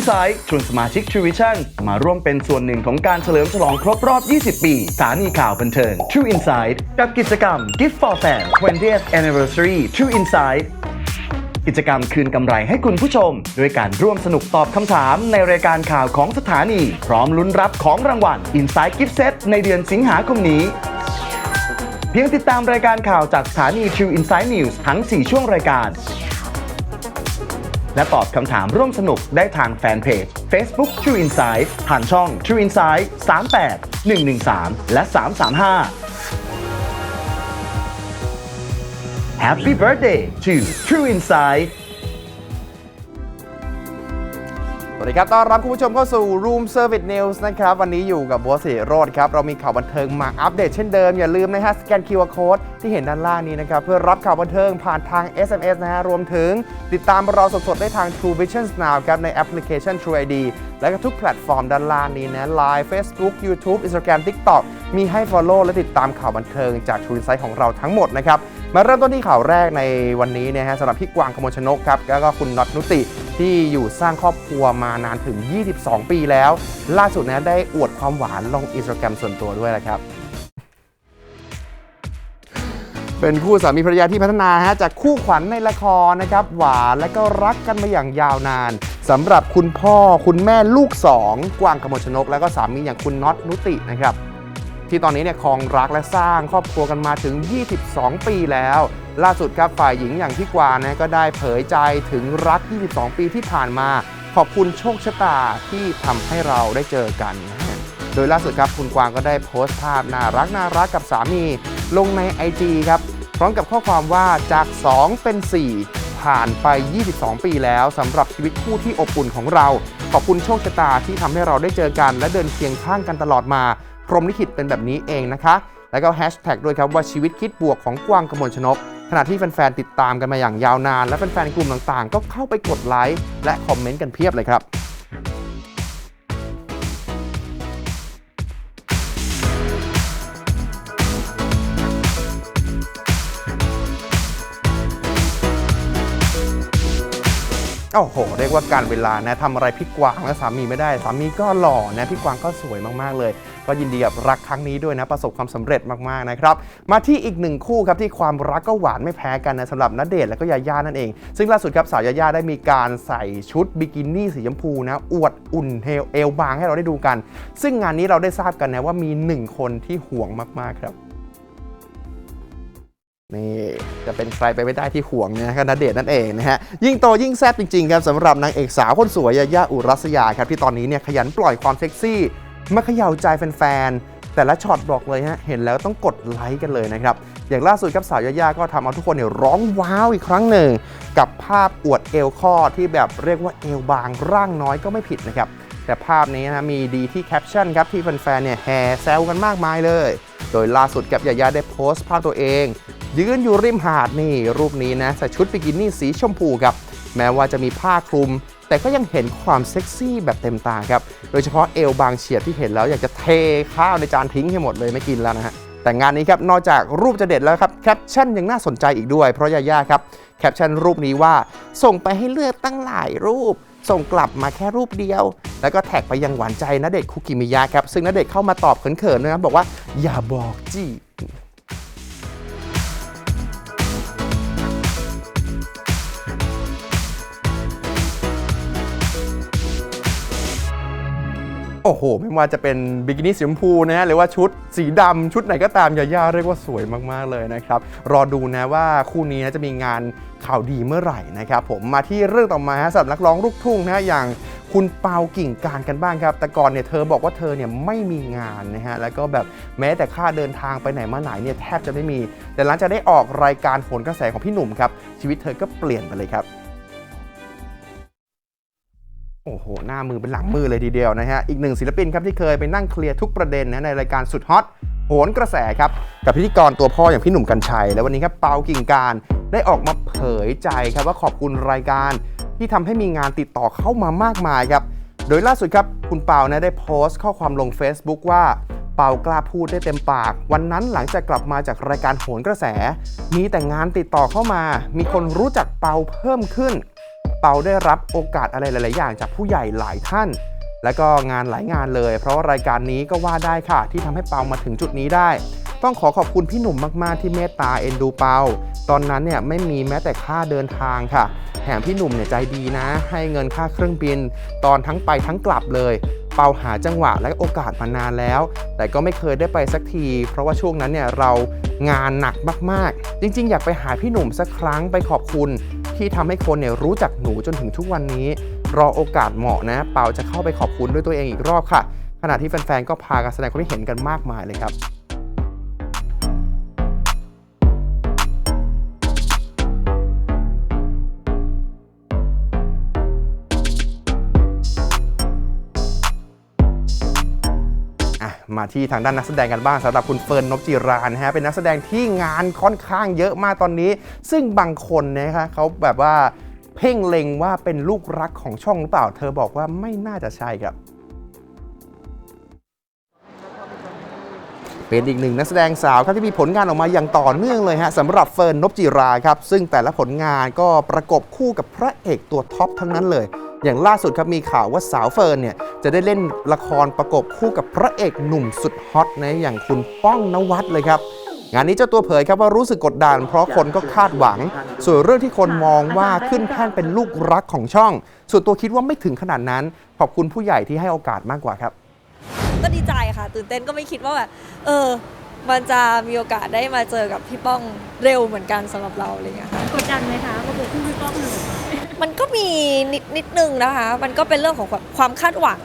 Insight ชวนสมาชิก True Vision มาร่วมเป็นส่วนหนึ่งของการเฉลิมฉลองครบรอบ 20 ปีสถานีข่าวบันเทิง True Insight กับกิจกรรม Gift for Fan 20th Anniversary True Insight กิจกรรมคืนกำไรให้คุณผู้ชม ด้วยการร่วมสนุกตอบคำถามในรายการข่าวของสถานี พร้อมลุ้นรับของรางวัล Insight Gift Set ในเดือนสิงหาคมนี้เพียงติดตามรายการข่าวจากสถานี True Insight News ทั้ง 4 ช่วงรายการ และตอบคำถามร่วมสนุกได้ทางแฟนเพจ Facebook True Insight ผ่านช่อง True Insight 38 113 และ 335 Happy birthday to True Insight สวัสดีครับ ต้อนรับคุณผู้ชมเข้าสู่ Room Service News นะครับ วันนี้อยู่กับบัวสิโรดครับ เรามีข่าวบันเทิงมาอัปเดตเช่นเดิม อย่าลืมนะฮะ สแกน QR Code ที่เห็นด้านล่างนี้นะครับ เพื่อรับข่าวบันเทิงผ่านทาง SMS นะฮะ รวมถึงติดตามเราสดๆ ได้ทาง True Vision Now ครับ ในแอปพลิเคชัน True ID และก็ทุกแพลตฟอร์มด้านล่างนี้นะ Line Facebook YouTube Instagram TikTok มีให้ Follow และติดตามข่าวบันเทิงจาก True Insight ของเราทั้งหมดนะครับ มาเริ่มต้นที่ข่าวแรกในวันนี้นะฮะสำหรับพี่กวางขมลชนกครับแล้วก็คุณน็อตนุติที่อยู่สร้างครอบครัวมานานถึง 22 ปีแล้ว ล่าสุดนะได้อวดความหวานลงอินสตาแกรมส่วนตัวด้วยนะครับ เป็นคู่สามีภรรยาที่พัฒนาฮะจากคู่ขวัญในละครนะครับ หวานและก็รักกันมาอย่างยาวนานสำหรับคุณพ่อคุณแม่ลูกสองกวางขมลชนก แล้วก็สามีอย่างคุณน็อตนุตินะครับ ที่ตอนนี้เนี่ยครองรักและสร้างครอบครัวกันมาถึง 22 ปีแล้ว ล่าสุดครับฝ่ายหญิงอย่างพี่กวางนะก็ได้เผยใจถึงรัก 22 ปีที่ผ่านมา ขอบคุณโชคชะตาที่ทำให้เราได้เจอกันนะฮะโดยล่าสุดครับคุณกวางก็ได้โพสต์ภาพน่ารักน่ารักกับสามี ลงใน IG ครับพร้อมกับข้อความว่าจาก 2 เป็น 4 ผ่านไป 22 ปีแล้วสำหรับชีวิตคู่ที่อบอุ่นของเรา ขอบคุณโชคชะตาที่ทำให้เราได้เจอกัน และเดินเคียงข้างกันตลอดมา พรมลิขิตเป็นแบบนี้เองนะคะ แล้วก็แฮชแท็กด้วยครับว่าชีวิตคิดบวกของกวางกมลชนก ขณะที่แฟนๆติดตามกันมาอย่างยาวนาน และแฟนๆกลุ่มต่างๆ ก็เข้าไปกดไลค์และคอมเมนต์กันเพียบเลยครับ โอ้โห เรียกว่าการเวลานะทำอะไรพี่กวางและสามีไม่ได้ สามีก็หล่อนะพี่กวางก็สวยมากๆเลย ก็ยินดีกับรักครั้งนี้ด้วยนะ ประสบความสำเร็จมากๆนะครับ มาที่อีกหนึ่งคู่ครับที่ความรักก็หวานไม่แพ้กันนะสำหรับณเดชน์และก็ยาย่านั่นเอง ซึ่งล่าสุดครับสาวยาย่าได้มีการใส่ชุดบิกินี่สีชมพูนะอวดอุ่นเทลเอวบางให้เราได้ดูกัน ซึ่งงานนี้เราได้ทราบกันนะว่ามีหนึ่งคนที่ห่วงมากๆครับ นี่จะเป็นใครไปไม่ได้ที่ห่วงนะก็ณเดชน์นั่นเองนะฮะ ยิ่งโตยิ่งแซ่บจริงๆครับสำหรับนางเอกสาวคนสวยยาย่าอุรัสยาครับ ที่ตอนนี้เนี่ยขยันปล่อยความเซ็กซี่ มาเขย่าใจแฟนๆ แต่ละช็อตบอกเลยฮะ เห็นแล้วต้องกดไลค์กันเลยนะครับ อย่างล่าสุดครับสาวยาย่าก็ทำเอาทุกคนเนี่ยร้องว้าวอีกครั้งหนึ่ง กับภาพอวดเอวข้อที่แบบเรียกว่าเอวบางร่างน้อยก็ไม่ผิดนะครับแต่ภาพนี้นะมีดีที่แคปชั่นครับที่แฟนๆเนี่ยแห่แซวกันมากมายเลย โดยล่าสุดกับยาย่าได้โพสต์ภาพตัวเอง ยืนอยู่ริมหาดนี่รูปนี้นะใส่ชุดบิกินี่สีชมพูครับ แม้ว่าจะมีผ้าคลุม แต่ก็ยังเห็นความเซ็กซี่แบบเต็มตาครับ โดยเฉพาะเอวบางเฉียดที่เห็นแล้วอยากจะเทข้าวในจานทิ้งให้หมดเลยไม่กินแล้วนะฮะแต่งานนี้ครับนอกจากรูปจะเด็ดแล้วครับแคปชั่นยังน่าสนใจอีกด้วย เพราะยาย่าครับแคปชั่นรูปนี้ว่าส่งไปให้เลือกตั้งหลายรูป ส่งกลับมาแค่รูปเดียว แล้วก็แท็กไปยังหวานใจณเดชน์คุกิมิยะครับซึ่งณเดชน์เข้ามาตอบเขินๆนะครับบอกว่าอย่าบอกจี้ โอ้โห ไม่ว่าจะเป็นบิกินี่สีชมพูนะฮะหรือว่าชุดสีดำชุดไหนก็ตามยาย่าเรียกว่าสวยมากๆเลยนะครับ รอดูนะว่าคู่นี้จะมีงานข่าวดีเมื่อไหร่นะครับผมมาที่เรื่องต่อมาฮะสำหรับนักร้องลูกทุ่งนะฮะอย่างคุณเปากิ่งการกันบ้างครับ แต่ก่อนเนี่ยเธอบอกว่าเธอเนี่ยไม่มีงานนะฮะ แล้วก็แบบแม้แต่ค่าเดินทางไปไหนมาไหนเนี่ยแทบจะไม่มี แต่หลังจากได้ออกรายการโหนกระแสของพี่หนุ่มครับ ชีวิตเธอก็เปลี่ยนไปเลยครับ โอ้โห หน้ามือเป็นหลังมือเลยทีเดียวนะฮะ อีกหนึ่งศิลปินครับที่เคยไปนั่งเคลียร์ทุกประเด็นนะในรายการสุดฮอตโหนกระแสครับ กับพิธีกรตัวพ่ออย่างพี่หนุ่มกัญชัย และวันนี้ครับเปากิ่งการได้ออกมาเผยใจครับว่าขอบคุณรายการที่ทำให้มีงานติดต่อเข้ามามากมายครับ โดยล่าสุดครับคุณเปานะได้โพสต์ข้อความลง Facebook ว่าเปากล้าพูดได้เต็มปาก วันนั้นหลังจากกลับมาจากรายการโหนกระแส มีแต่งานติดต่อเข้ามา มีคนรู้จักเปาเพิ่มขึ้น เปาได้รับโอกาสอะไรหลาย ๆ อย่างจากผู้ใหญ่หลายท่าน และก็งานหลายงานเลย เพราะว่ารายการนี้ก็ว่าได้ค่ะ ที่ทำให้เปามาถึงจุดนี้ได้ ต้องขอขอบคุณพี่หนุ่มมาก ๆ ที่เมตตาเอ็นดูเปา ตอนนั้นเนี่ยไม่มีแม้แต่ค่าเดินทางค่ะ แถมพี่หนุ่มเนี่ยใจดีนะ ให้เงินค่าเครื่องบิน ตอนทั้งไปทั้งกลับเลยเปาหาจังหวะและโอกาสมานานแล้ว แต่ก็ไม่เคยได้ไปสักที เพราะว่าช่วงนั้นเนี่ยเรางานหนักมาก ๆ จริง ๆ อยากไปหาพี่หนุ่มสักครั้งไปขอบคุณ ที่ทำให้คนเนี่ยรู้จักหนูจนถึงทุกวันนี้ รอโอกาสเหมาะนะ เปาจะเข้าไปขอบคุณด้วยตัวเองอีกรอบค่ะ ขณะที่แฟนๆก็พากันแสดงความคิดเห็นกันมากมายเลยครับ มาที่ทางด้านนักแสดงกันบ้างสำหรับคุณเฟิร์นนบจิรานะฮะเป็นนักแสดงที่งานค่อนข้างเยอะมากตอนนี้ ซึ่งบางคนนะคะเขาแบบว่าเพ่งเล็งว่าเป็นลูกรักของช่องหรือเปล่า เธอบอกว่าไม่น่าจะใช่ครับ เป็นอีกหนึ่งนักแสดงสาวครับที่มีผลงานออกมาอย่างต่อเนื่องเลยฮะสำหรับเฟิร์นนบจิราครับซึ่งแต่ละผลงานก็ประกบคู่กับพระเอกตัวท็อปทั้งนั้นเลย อย่างล่าสุดครับมีข่าวว่าสาวเฟิร์นเนี่ยจะได้เล่นละครประกบคู่กับพระเอกหนุ่มสุดฮอตนะอย่างคุณป้องนวัดเลยครับงานนี้เจ้าตัวเผยครับว่ารู้สึกกดดันเพราะคนก็คาดหวัง ส่วนเรื่องที่คนมองว่าขึ้นแท่นเป็นลูกรักของช่อง ส่วนตัวคิดว่าไม่ถึงขนาดนั้น ขอบคุณผู้ใหญ่ที่ให้โอกาสมากกว่าครับ ก็ดีใจค่ะ ตื่นเต้นก็ไม่คิดว่าแบบเออ มันจะมีโอกาสได้มาเจอกับพี่ป้องเร็วเหมือนกันสำหรับเราอะไรเงี้ยค่ะกดดันไหมคะประกบคู่พี่ป้องเลยมันก็ มีนิดนิดนึงนะคะ มันก็เป็นเรื่องของความความคาดหวัง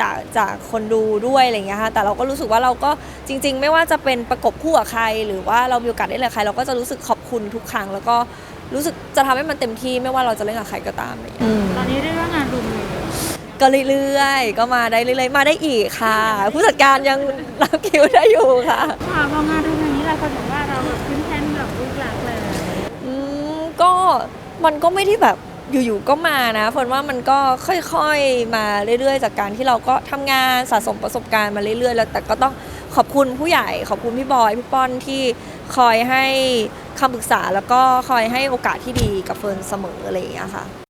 จากจากคนดูด้วยอะไรเงี้ยค่ะแต่เราก็รู้สึกว่าเราก็จริง ๆ ไม่ว่าจะเป็นประกบคู่กับใคร หรือว่าเรามีโอกาสได้เล่นกับใคร เราก็จะรู้สึกขอบคุณทุกครั้ง แล้วก็รู้สึกจะทำให้มันเต็มที่ไม่ว่าเราจะเล่นกับใครก็ตามอะไรเงี้ยตอนนี้เรียกว่างานรุมเลยก็เรื่อยๆ ก็มาได้เรื่อยๆ มาได้อีกค่ะ ผู้จัดการยังรับคิวได้อยู่ค่ะค่ะพองานรุมอย่างนี้หลายคนบอกว่าเราแบบขึ้นแท่นแบบลูกหลักเลยอืมก็มันก็ไม่ได้แบบ อยู่ๆก็มานะเฟินว่ามันก็ค่อยๆมาเรื่อยๆ จากการที่เราก็ทำงานสะสมประสบการณ์มาเรื่อยๆ แล้วแต่ก็ต้องขอบคุณผู้ใหญ่ ขอบคุณพี่บอยพี่ป้อนที่คอยให้คำปรึกษาแล้วก็คอยให้โอกาสที่ดีกับเฟิร์นเสมออะไรอย่างเงี้ยค่ะ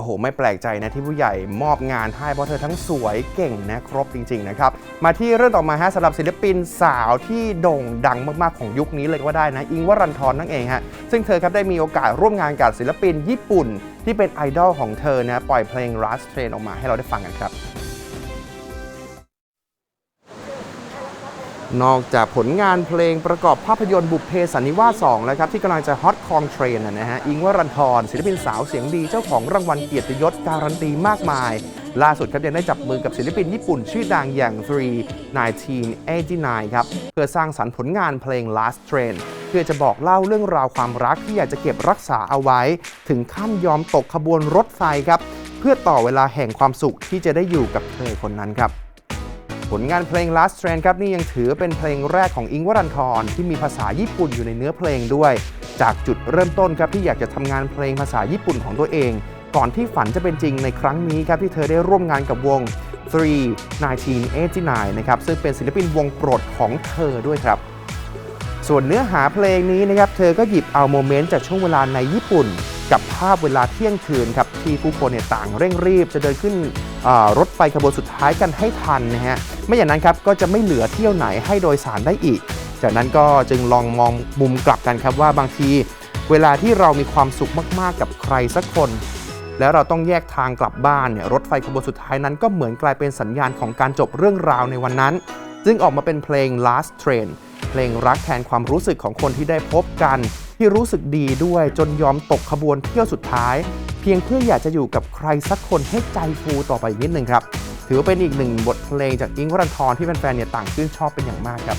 โอ้โห ไม่แปลกใจนะที่ผู้ใหญ่มอบงานให้เพราะเธอทั้งสวยเก่งนะครบจริง ๆ นะครับ มาที่เรื่องต่อมาฮะสำหรับศิลปินสาวที่โด่งดังมากๆ ของยุคนี้เลยก็ว่าได้นะ อิงวรันทรนั่นเองฮะ ซึ่งเธอครับได้มีโอกาสร่วมงานกับศิลปินญี่ปุ่น ที่เป็นไอดอลของเธอนะปล่อยเพลง Last Train ออกมาให้เราได้ฟังกันครับ นอกจากผลงานเพลงประกอบภาพยนตร์บุพเพสันนิวาส2แล้วครับ ที่กำลังจะฮอตคองเทรนนะฮะอิงวรันทรศิลปินสาวเสียงดีเจ้าของรางวัลเกียรติยศการันตีมากมาย ล่าสุดครับยังได้จับมือกับศิลปินญี่ปุ่นชื่อดังอย่าง 3 1989 ครับ เพื่อสร้างสรรค์ผลงานเพลง Last Train เพื่อจะบอกเล่าเรื่องราวความรักที่อยากจะเก็บรักษาเอาไว้ ถึงขั้นยอมตกขบวนรถไฟครับ เพื่อต่อเวลาแห่งความสุขที่จะได้อยู่กับเธอคนนั้นครับ ผลงานเพลง Last Train ครับนี่ยังถือเป็นเพลงแรกของอิงวรันทรที่มีภาษาญี่ปุ่นอยู่ในเนื้อเพลงด้วย จากจุดเริ่มต้นครับที่อยากจะทำงานเพลงภาษาญี่ปุ่นของตัวเอง ก่อนที่ฝันจะเป็นจริงในครั้งนี้ครับที่เธอได้ร่วมงานกับวง 3 1989 นะครับซึ่งเป็นศิลปินวงโปรดของเธอด้วยครับ ส่วนเนื้อหาเพลงนี้นะครับเธอก็หยิบเอาโมเมนต์จากช่วงเวลาในญี่ปุ่น กับภาพเวลาเที่ยงคืนครับที่ผู้คนเนี่ยต่างเร่งรีบ จะเดินขึ้นรถไฟขบวนสุดท้ายกันให้ทันนะฮะไม่อย่างนั้นครับก็จะไม่เหลือเที่ยวไหนให้โดยสารได้อีก จากนั้นก็จึงลองมองมุมกลับกันครับว่าบางที เวลาที่เรามีความสุขมากๆกับใครสักคน แล้วเราต้องแยกทางกลับบ้านเนี่ยรถไฟขบวนสุดท้ายนั้นก็เหมือนกลายเป็นสัญญาณของการจบเรื่องราวในวันนั้น จึงออกมาเป็นเพลง Last Train เพลงรักแทนความรู้สึกของคนที่ได้พบกัน ที่รู้สึกดีด้วยจนยอมตกขบวนเที่ยวสุดท้าย เพียงเพื่ออยากจะอยู่กับใครสักคนให้ใจฟูต่อไปอีกนิดนึงครับ ถือว่าเป็นอีกหนึ่งบทเพลงจากอิงค์วรันทรที่แฟนๆเนี่ยต่างชื่นชอบเป็นอย่างมากครับ